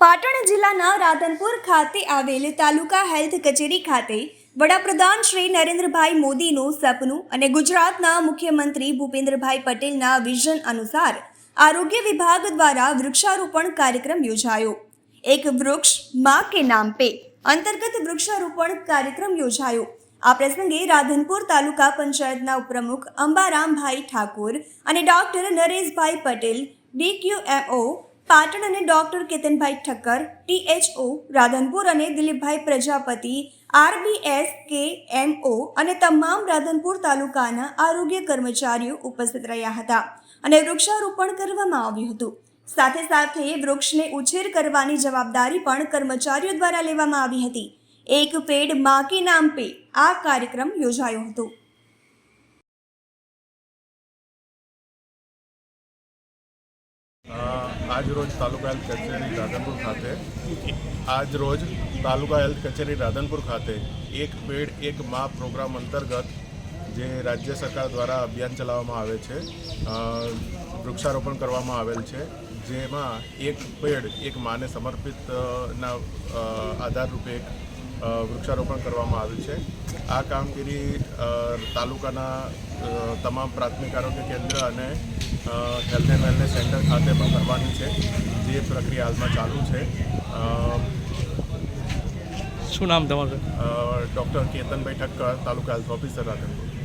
પાટણ જિલ્લાના રાધનપુર ખાતે આવેલ તાલુકા હેલ્થ કચેરી ખાતે વડાપ્રધાન શ્રી નરેન્દ્રભાઈ મોદીનું સપનું અને ગુજરાતના મુખ્યમંત્રી ભૂપેન્દ્રભાઈ પટેલના વિઝન અનુસાર આરોગ્ય વિભાગ દ્વારા વૃક્ષારોપણ કાર્યક્રમ યોજાયો. એક વૃક્ષમાં કે નામ પે અંતર્ગત વૃક્ષારોપણ કાર્યક્રમ યોજાયો. આ પ્રસંગે રાધનપુર તાલુકા પંચાયતના ઉપપ્રમુખ અંબારામભાઈ ઠાકોર અને ડોક્ટર નરેશભાઈ પટેલ, ડીક્યુએમઓ પાટણ અને ડોક્ટર કેતનભાઈ ઠક્કર, ટીએચઓ રાધનપુર અને Dilipbhai Prajapati, RBS K MO અને તમામ રાધનપુર તાલુકાના આરોગ્ય કર્મચારીઓ ઉપસ્થિત રહ્યા હતા અને વૃક્ષારોપણ કરવામાં આવ્યું હતું. સાથે સાથે વૃક્ષને ઉછેર કરવાની જવાબદારી પણ કર્મચારીઓ દ્વારા લેવામાં આવી હતી. એક પેડમાં કે નામ પે આ કાર્યક્રમ યોજાયો હતો. આજ રોજ તાલુકા હેલ્થ કચેરી રાધનપુર ખાતે, આજ રોજ તાલુકા હેલ્થ કચેરી રાધનપુર ખાતે એક પેડ, એક મા પ્રોગ્રામ અંતર્ગત જે રાજ્ય સરકાર દ્વારા અભિયાન ચલાવવામાં આવે છે વૃક્ષારોપણ કરવામાં આવેલ છે, જેમાં એક પેડ, એક માને સમર્પિત આધારરૂપે એક વૃક્ષારોપણ કરવામાં આવ્યું છે. આ કામગીરી તાલુકાના તમામ પ્રાથમિક આરોગ્ય કેન્દ્ર અને હેલ્થ એન્ડ વેલનેસ સેન્ટર ખાતે પણ કરવાની છે. જે પ્રક્રિયા હાલમાં ચાલુ છે. શું નામ તમારું? Doctor Ketanbhai Thakkar taluka health officer Radhanpur.